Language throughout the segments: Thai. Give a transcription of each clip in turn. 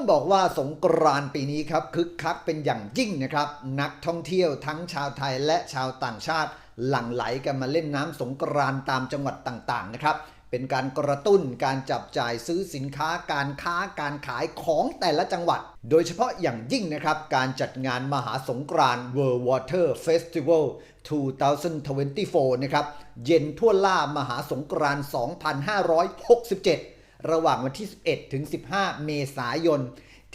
ต้องบอกว่าสงกรานต์ปีนี้ครับคึกคักเป็นอย่างยิ่งนะครับ นักท่องเที่ยวทั้งชาวไทยและชาวต่างชาติ หลั่งไหลกันมาเล่นน้ำสงกรานต์ตามจังหวัดต่างๆนะครับเป็นการกระตุ้นการจับจ่ายซื้อสินค้าการค้าการขายของแต่ละจังหวัด โดยเฉพาะอย่างยิ่งนะครับ การจัดงานมหาสงกรานต์ World Water Festival 2024 นะครับ เย็นทั่วล่ามหาสงกรานต์ 2567 ระหว่างวันที่ 11 ถึง 15 เมษายน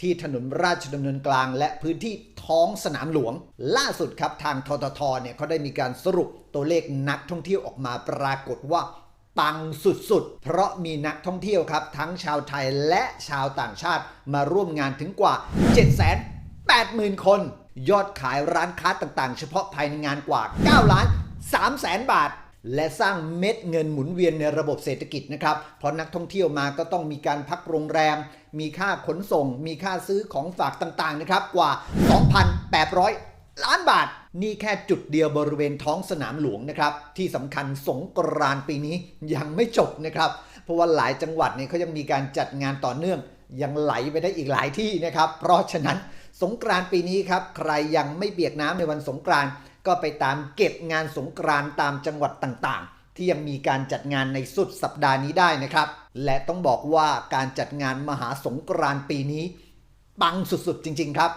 ที่ถนนราชดำเนินกลาง และพื้นที่ท้องสนามหลวง ล่าสุดครับทางทททเนี่ยเขาได้มีการสรุปตัวเลขนักท่องเที่ยวออกมาปรากฏว่าปังสุดๆ เพราะมีนักท่องเที่ยวครับ ทั้งชาวไทยและชาวต่างชาติมาร่วมงานถึงกว่า 780,000 คน ยอดขายร้านค้าต่างๆ เฉพาะภายในงานกว่า 9 ล้าน3แสนบาท และสร้างเม็ดเงินหมุนเวียนในระบบเศรษฐกิจนะครับ เพราะนักท่องเที่ยวมาก็ต้องมีการพักโรงแรม มีค่าขนส่ง มีค่าซื้อของฝากต่างๆนะครับกว่า 2,800 ล้านบาท นี่แค่จุดเดียวบริเวณท้องสนามหลวงนะครับ ที่สำคัญสงกรานต์ปีนี้ยังไม่จบนะครับ เพราะว่าหลายจังหวัดเนี่ยเขายังมีการจัดงานต่อเนื่อง ยังไหลไปได้อีกหลายที่นะครับ เพราะฉะนั้นสงกรานต์ปีนี้ครับใครยังไม่เปียกน้ำในวันสงกรานต์ ก็ไปตามเก็บงานสงกรานต์ตามจังหวัดต่างๆ ที่ยังมีการจัดงานในสุดสัปดาห์นี้ได้นะครับ และต้องบอกว่าการจัดงานมหาสงกรานต์ปีนี้ ปังสุดๆจริง ๆ ครับ